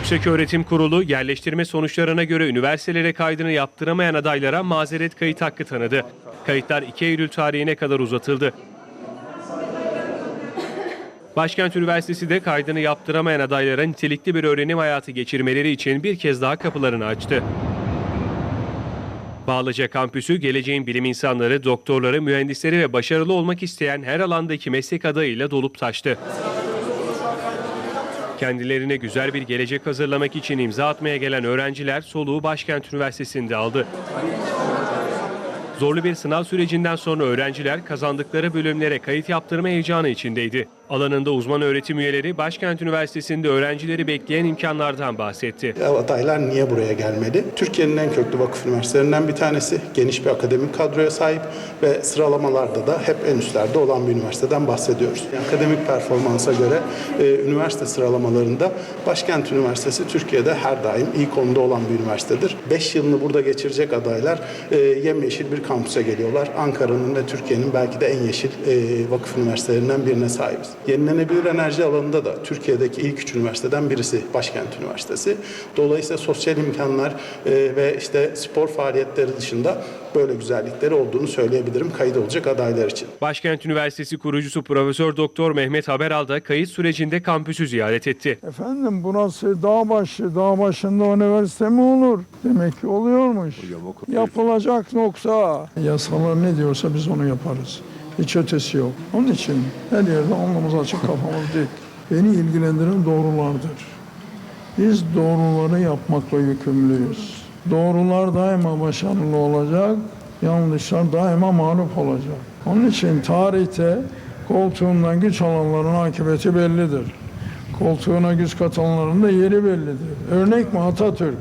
Yükseköğretim Kurulu yerleştirme sonuçlarına göre üniversitelere kaydını yaptıramayan adaylara mazeret kayıt hakkı tanıdı. Kayıtlar 2 Eylül tarihine kadar uzatıldı. Başkent Üniversitesi de kaydını yaptıramayan adaylara nitelikli bir öğrenim hayatı geçirmeleri için bir kez daha kapılarını açtı. Bağlıca kampüsü geleceğin bilim insanları, doktorları, mühendisleri ve başarılı olmak isteyen her alandaki meslek adayıyla dolup taştı. Kendilerine güzel bir gelecek hazırlamak için imza atmaya gelen öğrenciler soluğu Başkent Üniversitesi'nde aldı. Zorlu bir sınav sürecinden sonra öğrenciler kazandıkları bölümlere kayıt yaptırma heyecanı içindeydi. Alanında uzman öğretim üyeleri Başkent Üniversitesi'nde öğrencileri bekleyen imkanlardan bahsetti. Adaylar niye buraya gelmeli? Türkiye'nin en köklü vakıf üniversitelerinden bir tanesi. Geniş bir akademik kadroya sahip ve sıralamalarda da hep en üstlerde olan bir üniversiteden bahsediyoruz. Akademik performansa göre e, üniversite sıralamalarında Başkent Üniversitesi Türkiye'de her daim ilk onda olan bir üniversitedir. 5 yılını burada geçirecek adaylar e, yemyeşil bir kampüse geliyorlar. Ankara'nın ve Türkiye'nin belki de en yeşil e, vakıf üniversitelerinden birine sahibiz. Yenilenebilir enerji alanında da Türkiye'deki ilk üç üniversiteden birisi Başkent Üniversitesi. Dolayısıyla sosyal imkanlar e, ve işte spor faaliyetleri dışında böyle güzellikleri olduğunu söyleyebilirim kayıt olacak adaylar için. Başkent Üniversitesi kurucusu Profesör Doktor Mehmet Haberal da kayıt sürecinde kampüsü ziyaret etti. Efendim burası dağ başı, dağ başında üniversite mi olur? Demek ki oluyormuş. Yapılacak nokta. Yasalar ne diyorsa biz onu yaparız. Hiç ötesi yok. Onun için her yerde alnımız açık kafamız dik. Beni ilgilendiren doğrulardır. Biz doğruları yapmakla yükümlüyüz. Doğrular daima başarılı olacak, yanlışlar daima mağlup olacak. Onun için tarihte koltuğundan güç alanların akıbeti bellidir. Koltuğuna güç katanların da yeri bellidir. Örnek mi Atatürk?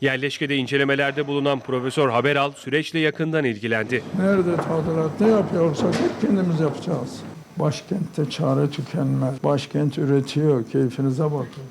Yerleşkede incelemelerde bulunan Profesör Haberal süreçle yakından ilgilendi. Nerede tadilat ne yapıyorsak hep kendimiz yapacağız. Başkentte çare tükenmez. Başkent üretiyor, keyfinize bakın.